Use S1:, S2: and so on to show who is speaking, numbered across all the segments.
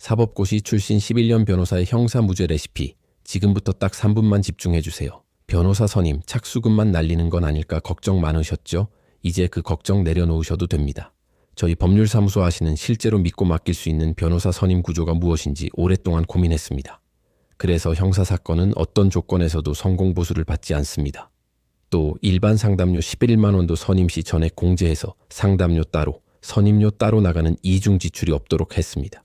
S1: 사법고시 출신 11년 변호사의 형사무죄 레시피. 지금부터 딱 3분만 집중해 주세요. 변호사 선임 착수금만 날리는 건 아닐까 걱정 많으셨죠? 이제 그 걱정 내려놓으셔도 됩니다. 저희 법률사무소 하시는 실제로 믿고 맡길 수 있는 변호사 선임 구조가 무엇인지 오랫동안 고민했습니다. 그래서 형사사건은 어떤 조건에서도 성공보수를 받지 않습니다. 또 일반 상담료 11만 원도 선임 시 전액 공제해서 상담료 따로, 선임료 따로 나가는 이중 지출이 없도록 했습니다.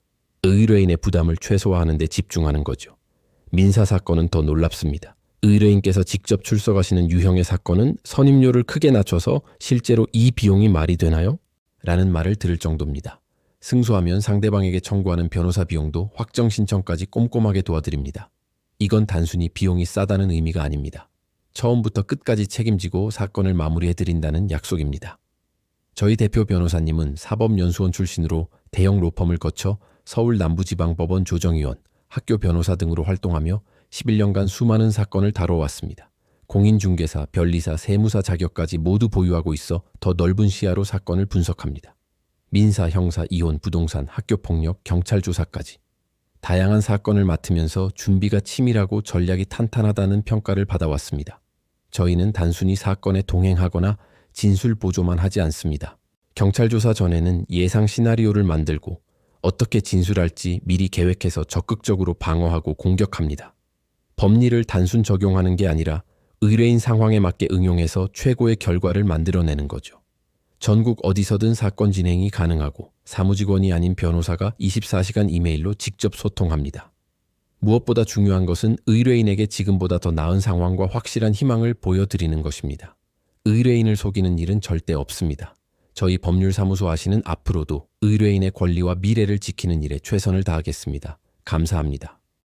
S1: 의뢰인의 부담을 최소화하는 데 집중하는 거죠. 민사 사건은 더 놀랍습니다. 의뢰인께서 직접 출석하시는 유형의 사건은 선임료를 크게 낮춰서 실제로 이 비용이 말이 되나요? 라는 말을 들을 정도입니다. 승소하면 상대방에게 청구하는 변호사 비용도 확정 신청까지 꼼꼼하게 도와드립니다. 이건 단순히 비용이 싸다는 의미가 아닙니다. 처음부터 끝까지 책임지고 사건을 마무리해드린다는 약속입니다. 저희 대표 변호사님은 사법연수원 출신으로 대형 로펌을 거쳐 서울 남부지방법원 조정위원, 학교 변호사 등으로 활동하며 11년간 수많은 사건을 다뤄왔습니다. 공인중개사, 변리사, 세무사 자격까지 모두 보유하고 있어 더 넓은 시야로 사건을 분석합니다. 민사, 형사, 이혼, 부동산, 학교폭력, 경찰 조사까지. 다양한 사건을 맡으면서 준비가 치밀하고 전략이 탄탄하다는 평가를 받아왔습니다. 저희는 단순히 사건에 동행하거나 진술 보조만 하지 않습니다. 경찰 조사 전에는 예상 시나리오를 만들고 어떻게 진술할지 미리 계획해서 적극적으로 방어하고 공격합니다. 법리를 단순 적용하는 게 아니라 의뢰인 상황에 맞게 응용해서 최고의 결과를 만들어내는 거죠. 전국 어디서든 사건 진행이 가능하고 사무직원이 아닌 변호사가 24시간 이메일로 직접 소통합니다. 무엇보다 중요한 것은 의뢰인에게 지금보다 더 나은 상황과 확실한 희망을 보여드리는 것입니다. 의뢰인을 속이는 일은 절대 없습니다. 저희 법률사무소 아시는 앞으로도 의뢰인의 권리와 미래를 지키는 일에 최선을 다하겠습니다. 감사합니다.